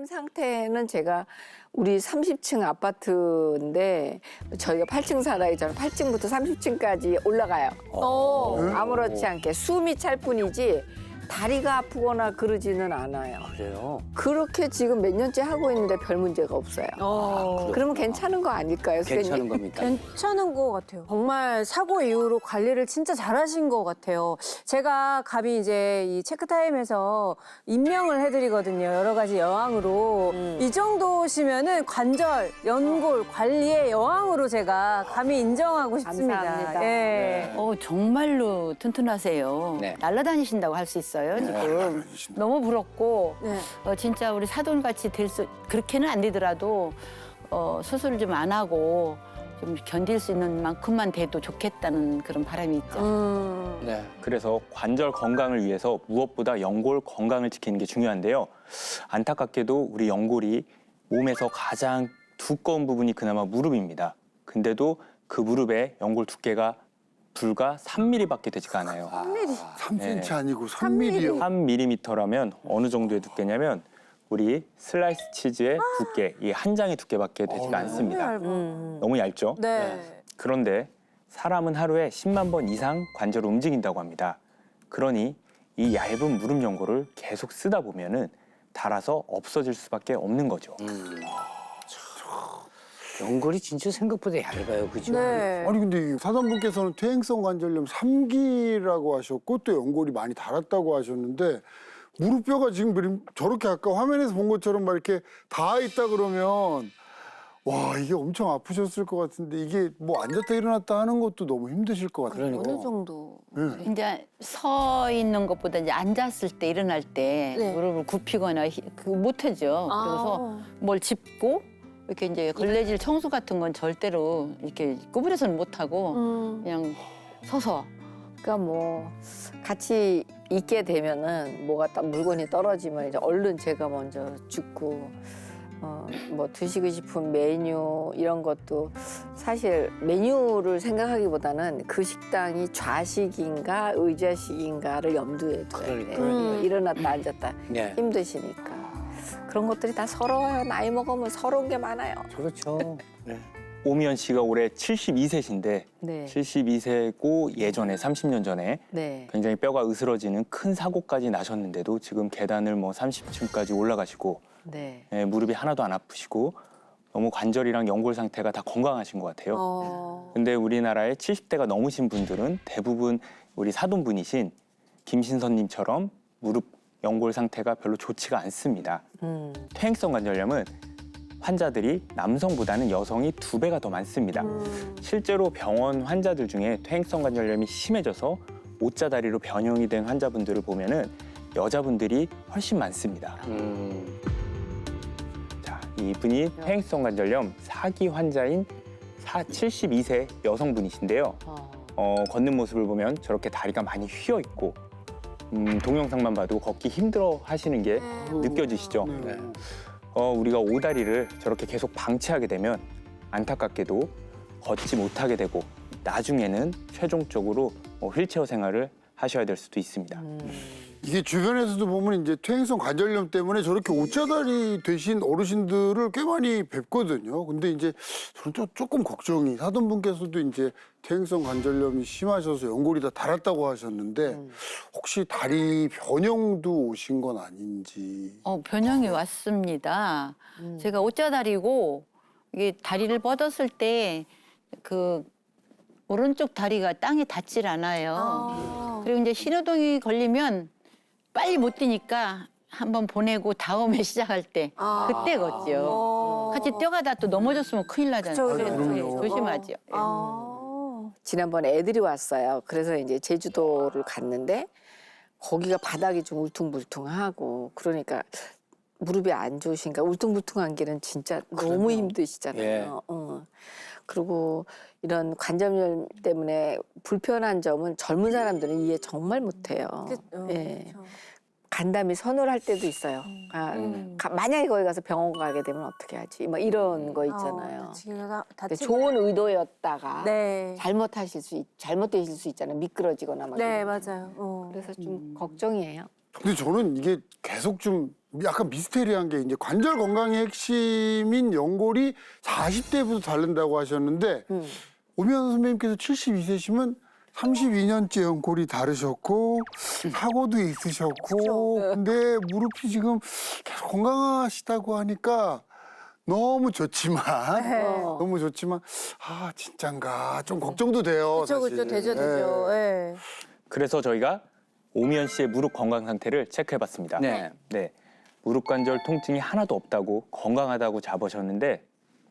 지금 상태는 제가 우리 30층 아파트인데 저희가 8층 살아요. 저는 8층부터 30층까지 올라가요. 어. 아무렇지 않게 숨이 찰 뿐이지 다리가 아프거나 그러지는 않아요. 그래요? 그렇게 지금 몇 년째 하고 있는데 별 문제가 없어요. 어. 그러면 괜찮은 거 아닐까요, 괜찮은 선생님? 겁니까? 괜찮은 것 같아요. 정말 사고 이후로 관리를 진짜 잘하신 것 같아요. 제가 감히 이제 이 체크타임에서 임명을 해드리거든요. 여러 가지 여왕으로. 음. 이 정도시면은 관절, 연골 관리의 여왕으로 제가 감히 인정하고 싶습니다. 감사합니다. 예. 어, 정말로 튼튼하세요. 네. 날아다니신다고 할 수 있어요, 지금. 너무 부럽고, 네. 어, 진짜 우리 사돈같이 될 수, 그렇게는 안 되더라도, 어, 수술 좀 안 하고, 좀 견딜 수 있는 만큼만 돼도 좋겠다는 그런 바람이 있죠. 음. 네. 그래서 관절 건강을 위해서 무엇보다 연골 건강을 지키는 게 중요한데요. 안타깝게도 우리 연골이 몸에서 가장 두꺼운 부분이 그나마 무릎입니다. 근데도 그 무릎의 연골 두께가 불과 3mm밖에 되지가 않아요. 3cm 네. 아니고 3mm요. 3mm라면 어느 정도의 두께냐면 우리 슬라이스 치즈의 두께, 이 한 장의 두께밖에 되지가 않습니다. 음. 너무 얇죠? 네. 그런데 사람은 하루에 10만 번 이상 관절을 움직인다고 합니다. 그러니 이 얇은 무릎 연골을 계속 쓰다 보면은 닳아서 없어질 수밖에 없는 거죠. 음. 연골이 진짜 생각보다 얇아요, 그죠? 네. 아니 근데 이 사단분께서는 퇴행성 관절염 3기라고 하셨고 또 연골이 많이 닳았다고 하셨는데 무릎뼈가 지금 그림- 저렇게 아까 화면에서 본 것처럼 막 이렇게 닿아 있다 그러면 와 이게 엄청 아프셨을 것 같은데 이게 뭐 앉았다 일어났다 하는 것도 너무 힘드실 것 같아요. 그러니까. 어느 정도. 이제 서 있는 것보다 이제 앉았을 때 일어날 때 네. 무릎을 굽히거나 히- 그 못하죠. 그래서 뭘 짚고 이렇게 이제 걸레질 청소 같은 건 절대로 이렇게 구부려서는 못하고 음. 그냥 서서 그러니까 뭐 같이 있게 되면은 뭐가 딱 물건이 떨어지면 이제 얼른 제가 먼저 죽고 어, 뭐 드시고 싶은 메뉴 이런 것도 사실 메뉴를 생각하기보다는 그 식당이 좌식인가 의자식인가를 염두에 둬야 그러니까. 돼요. 음. 일어났다 앉았다 네. 힘드시니까 그런 것들이 다 서러워요. 나이 먹으면 서러운 게 많아요. 그렇죠. 네. 오미연 씨가 올해 72세신데 네, 72세고 예전에 30년 전에 네. 굉장히 뼈가 으스러지는 큰 사고까지 나셨는데도 지금 계단을 뭐 30층까지 올라가시고 네. 예, 무릎이 하나도 안 아프시고 너무 관절이랑 연골 상태가 다 건강하신 것 같아요. 어. 근데 우리나라의 70대가 넘으신 분들은 대부분 우리 사돈분이신 김신선님처럼 무릎 연골 상태가 별로 좋지가 않습니다. 음. 퇴행성 관절염은 환자들이 남성보다는 여성이 두 배가 더 많습니다. 음. 실제로 병원 환자들 중에 퇴행성 관절염이 심해져서 옷자다리로 변형이 된 환자분들을 보면은 여자분들이 훨씬 많습니다. 음. 자, 이분이 퇴행성 관절염 4기 환자인 4, 72세 여성분이신데요. 어. 어, 걷는 모습을 보면 저렇게 다리가 많이 휘어 있고 음, 동영상만 봐도 걷기 힘들어 하시는 게 느껴지시죠? 네. 어, 우리가 오다리를 저렇게 계속 방치하게 되면 안타깝게도 걷지 못하게 되고 나중에는 최종적으로 어, 휠체어 생활을 하셔야 될 수도 있습니다. 음. 이게 주변에서도 보면 이제 퇴행성 관절염 때문에 저렇게 옷자다리 되신 어르신들을 꽤 많이 뵙거든요. 근데 이제 저는 좀 조금 걱정이 사돈 분께서도 이제 퇴행성 관절염이 심하셔서 연골이 다 닳았다고 하셨는데 혹시 다리 변형도 오신 건 아닌지. 어, 변형이 왔습니다. 제가 옷자다리고 이게 다리를 뻗었을 때 그 오른쪽 다리가 땅에 닿질 않아요. 아. 그리고 이제 신호등이 걸리면 빨리 못 뛰니까 한번 보내고 다음에 시작할 때 아. 그때 걷죠. 어. 같이 뛰어가다 또 넘어졌으면 큰일 나잖아요. 그쵸, 그쵸, 그럼요. 조심하죠. 예. 아. 지난번에 애들이 왔어요. 그래서 이제 제주도를 갔는데 거기가 바닥이 좀 울퉁불퉁하고 그러니까 무릎이 안 좋으신가 울퉁불퉁한 길은 진짜 너무 힘드시잖아요. 예. 어. 그리고 이런 관절염 때문에 불편한 점은 젊은 사람들은 이해 정말 못해요. 어, 예. 그쵸. 간담이 선호를 할 때도 있어요. 아, 음. 가- 만약에 거기 가서 병원 가게 되면 어떻게 하지? 막 이런 거 어, 있잖아요. 다치기가 근데 다치. 좋은 의도였다가 네. 잘못하실 수 있, 잘못되실 수 있잖아요. 미끄러지거나 막. 네 이런 거. 맞아요. 어. 그래서 좀 걱정이에요. 근데 저는 이게 계속 좀 약간 미스테리한 게 이제 관절 건강의 핵심인 연골이 40대부터 다른다고 하셨는데 음. 오미연 선배님께서 72세시면 32년째 연골이 다르셨고 사고도 있으셨고 근데 무릎이 지금 계속 건강하시다고 하니까 너무 좋지만 네. 너무 좋지만 아 진짠가 좀 걱정도 돼요. 그렇죠, 사실. 그렇죠. 되죠, 예. 되죠. 예. 그래서 저희가 오미연 씨의 무릎 건강 상태를 체크해봤습니다. 네. 네. 무릎 관절 통증이 하나도 없다고 건강하다고 잡으셨는데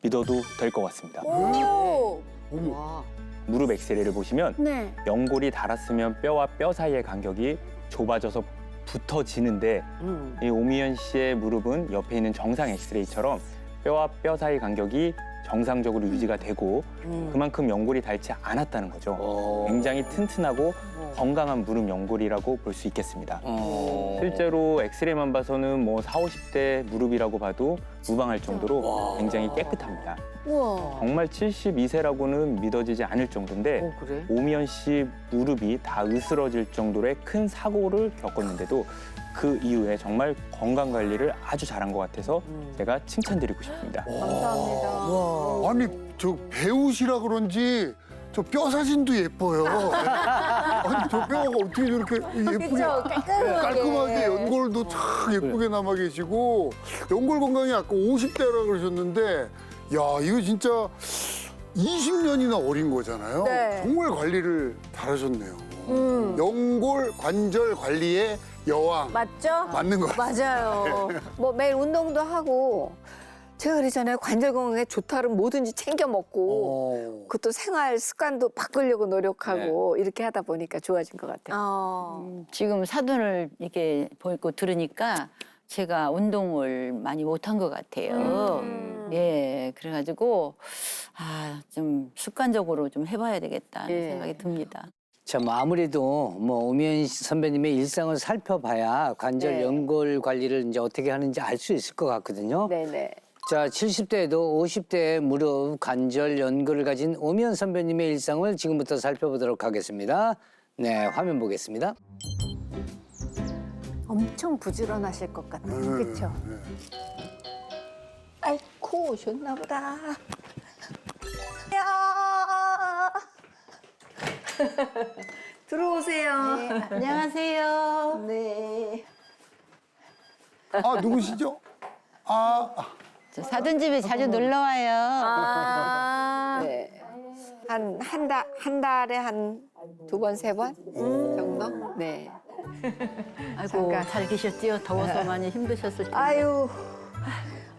믿어도 될 것 같습니다. 오. 어머. 무릎 엑스레이를 보시면 네. 연골이 닳았으면 뼈와 뼈 사이의 간격이 좁아져서 붙어지는데 음. 이 오미연 씨의 무릎은 옆에 있는 정상 엑스레이처럼 뼈와 뼈 사이 간격이 정상적으로 유지가 되고 음. 그만큼 연골이 닳지 않았다는 거죠. 어. 굉장히 튼튼하고 건강한 무릎 연골이라고 볼 수 있겠습니다. 어. 실제로 엑스레이만 봐서는 뭐 4, 50대 무릎이라고 봐도 무방할 정도로 와. 굉장히 깨끗합니다. 우와. 정말 72세라고는 믿어지지 않을 정도인데 어, 그래? 오미연 씨 무릎이 다 으스러질 정도의 큰 사고를 겪었는데도 그 이후에 정말 건강 관리를 아주 잘한 것 같아서 음. 제가 칭찬드리고 싶습니다. 감사합니다. 와. 아니 저 배우시라 그런지 저 뼈 사진도 예뻐요. 아니 저 뼈가 어떻게 저렇게 예쁘게 그렇죠. 깔끔하게. 깔끔하게 연골도 참 예쁘게 남아 계시고 연골 건강이 아까 50대라 그러셨는데 야 이거 진짜 20년이나 어린 거잖아요. 네. 정말 관리를 잘하셨네요. 음. 연골 관절 관리의 여왕 맞죠? 맞는 거. 맞아요. 뭐 매일 운동도 하고 제가 그러잖아요. 관절 건강에 좋다는 뭐든지 챙겨 먹고 어. 그것도 생활 습관도 바꾸려고 노력하고 이렇게 하다 보니까 좋아진 것 같아요. 어. 지금 사돈을 이렇게 보고 들으니까 제가 운동을 많이 못한 것 같아요. 음. 예, 그래가지고 아 좀 습관적으로 좀 해봐야 되겠다 는 예. 생각이 듭니다. 참 아무래도 뭐 오미연 선배님의 일상을 살펴봐야 관절 네. 연골 관리를 이제 어떻게 하는지 알 수 있을 것 같거든요. 네네. 자, 70대에도 50대의 무릎 관절 연골을 가진 오미연 선배님의 일상을 지금부터 살펴보도록 하겠습니다. 네, 화면 보겠습니다. 엄청 부지런하실 것 같아요. 음. 그렇죠? 아이고 오셨나 보다. 들어오세요. 안녕하세요. 네. 아 누구시죠? 아저 사돈 집에 자주 놀러 와요. 아. 네. 한, 한 달, 한 달에 한 두 번, 세 번 정도? 네. 아이고 잠깐. 잘 계셨지요? 더워서 많이 힘드셨을 텐데. 아유.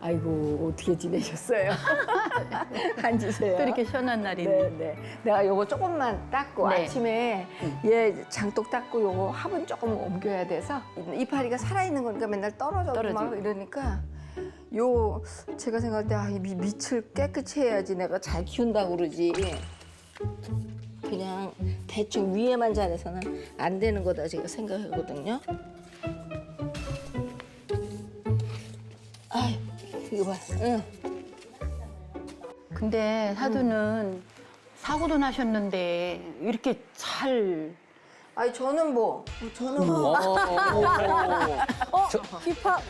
아이고, 어떻게 지내셨어요? 앉으세요. 또 이렇게 시원한 날이 네. 네, 네. 내가 요거 조금만 닦고 네. 아침에 얘 장독 닦고 요거 화분 조금 옮겨야 돼서 이파리가 살아있는 거니까 맨날 떨어져도 막 떨어지고. 이러니까 요 제가 생각할 때 아, 이 미- 밑을 깨끗이 해야지 내가 잘 키운다고 그러지 그냥 대충 위에만 잘해서는 안 되는 거다 제가 생각하거든요 이거 봐 응. 근데 사돈은 사고도 나셨는데 이렇게 잘 아니 저는 뭐 저는 뭐 힙합.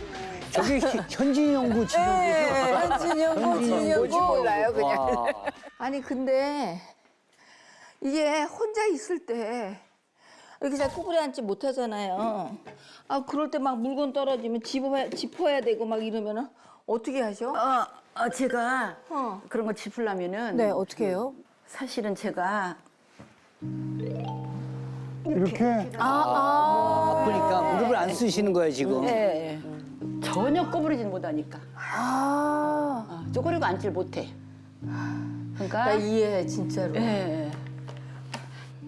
저게 히- 현진 연구 지금. 네. 한진영고, 뭔지 진영고. 몰라요 그냥 와. 아니 근데 이게 혼자 있을 때 이렇게 잘 구부려 앉지 못하잖아요. 아 그럴 때 막 물건 떨어지면 짚어야, 짚어야 되고 막 이러면은 어떻게 하셔? 어, 어, 제가 어. 그런 거 짚으려면은 네, 어떻게 해요? 사실은 제가 이렇게 아, 아프니까 무릎을 안 쓰시는 거예요, 지금. 예, 전혀 꼬부리질 못하니까 아. 어, 쪼그리고 앉질 못해. 그러니까 나 이해해 진짜로. 예.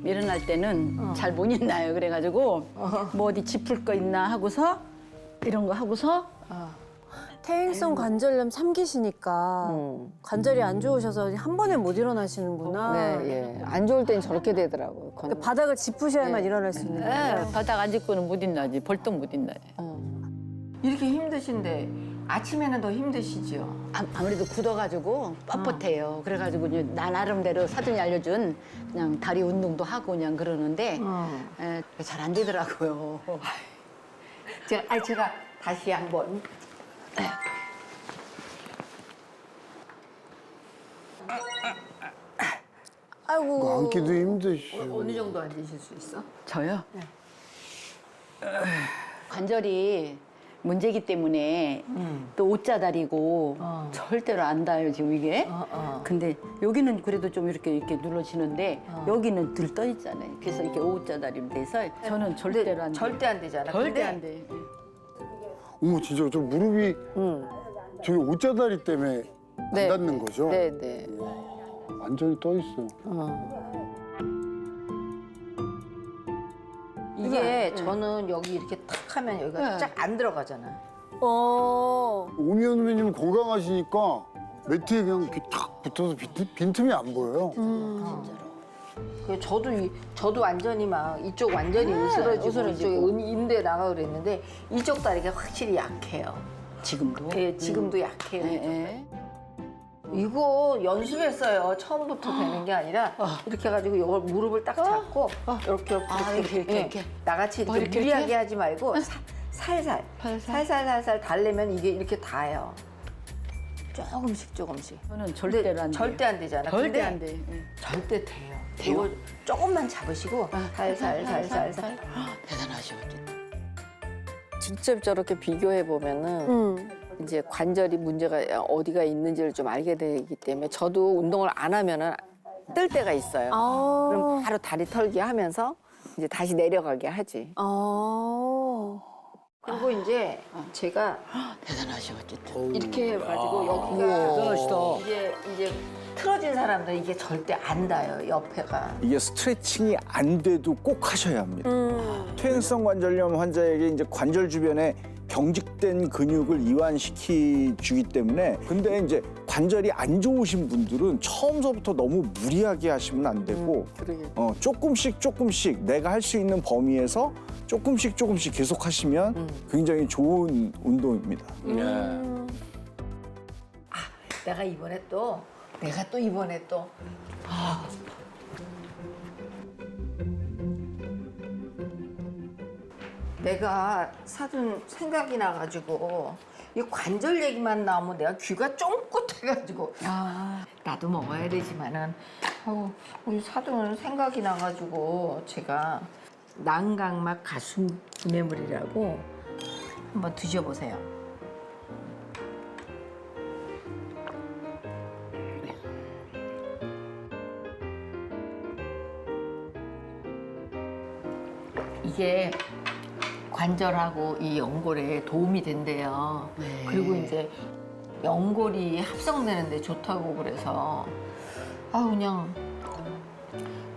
일어날 때는 잘못 일어나요. 그래가지고 뭐 어디 짚을 거 있나 하고서 이런 거 하고서 퇴행성 관절염 삼기시니까 음. 관절이 안 좋으셔서 한 번에 못 일어나시는구나. 네, 예. 안 좋을 땐 저렇게 되더라고요. 건- 그러니까 바닥을 짚으셔야만 일어날 수 있는 거예요. 예, 바닥 안 짚고는 못 일어나지. 벌떡 못 일어나요. 이렇게 힘드신데 아침에는 더 힘드시죠? 아, 아무래도 굳어가지고 뻣뻣해요. 그래가지고 이제 나 나름대로 사돈이 알려준 그냥 다리 운동도 하고 그냥 그러는데 어. 잘안 되더라고요. 제가 아니 제가 다시 한번 아이고. 그거 앉기도 힘드시고. 어, 어느 정도 앉으실 수 있어? 저요? 관절이 문제기 때문에 또 옷자 다리고 어. 절대로 안 닿아요 지금 이게. 어, 어. 근데 여기는 그래도 좀 이렇게 이렇게 눌러지는데 어. 여기는 들떠 있잖아요. 그래서 이렇게 O자다리로 돼서 저는 절대로 안 돼요. 절대 안 되잖아. 절대 근데 안 돼. 어머 진짜 저 무릎이 음. 저기 옷자다리 때문에 네. 안 닿는 거죠? 네, 네. 완전히 떠 있어. 이게 저는 여기 이렇게 탁 하면 여기가 네. 쫙 안 들어가잖아. 어. 오미연 선배님 건강하시니까 매트에 그냥 이렇게 탁 붙어서 빈, 빈틈이 안 보여요. 그 저도 이, 저도 완전히 막 이쪽 완전히 으스러지고 이쪽에 은- 인대 나가 그랬는데 이쪽 다리가 확실히 약해요. 지금도. 예, 지금도 약해요. 예, 예. 이거 연습했어요. 처음부터 되는 게 아니라 이렇게 해가지고 이걸 무릎을 딱 잡고 이렇게 이렇게, 아, 이렇게, 이렇게, 예, 이렇게. 나같이 이렇게, 어, 이렇게, 무리하게 이렇게? 하지 말고 사- 살살 살살 살살 달래면 이게 이렇게 닿아요. 조금씩 조금씩. 저는 절대로 안 돼요. 절대 안 되잖아. 절대 근데 안 돼. 예. 절대 돼요. 이거 조금만 잡으시고 살살 살살 살. 대단하셔. 어쨌든. 직접 저렇게 비교해 보면은 음. 이제 관절이 문제가 어디가 있는지를 좀 알게 되기 때문에 저도 운동을 안 하면은 뜰 때가 있어요. 아. 그럼 바로 다리 털기 하면서 이제 다시 내려가게 하지. 아. 그리고 이제 제가 대단하셔. 어쨌든. 이렇게 해가지고 아, 여기가 대단하시다. 이제 이제 틀어진 사람들 이게 절대 안 닿아요 옆에가. 이게 스트레칭이 안 돼도 꼭 하셔야 합니다. 음. 퇴행성 관절염 환자에게 이제 관절 주변에 경직된 근육을 이완시키 주기 때문에 근데 이제 관절이 안 좋으신 분들은 처음서부터 너무 무리하게 하시면 안 되고 그러게. 어, 조금씩 조금씩 내가 할 수 있는 범위에서 조금씩 조금씩 계속 하시면 굉장히 좋은 운동입니다. 네. 내가 이번에 또 내가 또 이번에 또. 내가 사둔 생각이 나가지고 이 관절 얘기만 나오면 내가 귀가 쫑긋해가지고. 나도 먹어야 되지만은 아우 우리 사돈은 생각이 나가지고 제가 난강막 가슴 분해물이라고 한번 드셔보세요. 이게 관절하고 이 연골에 도움이 된대요. 그리고 이제 연골이 합성되는데 좋다고 그래서 아 그냥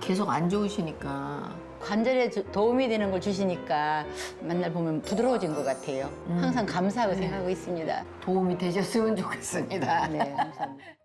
계속 안 좋으시니까 관절에 주- 도움이 되는 걸 주시니까 맨날 보면 부드러워진 것 같아요. 항상 감사하고 생각하고 있습니다. 도움이 되셨으면 좋겠습니다. 네, 감사합니다.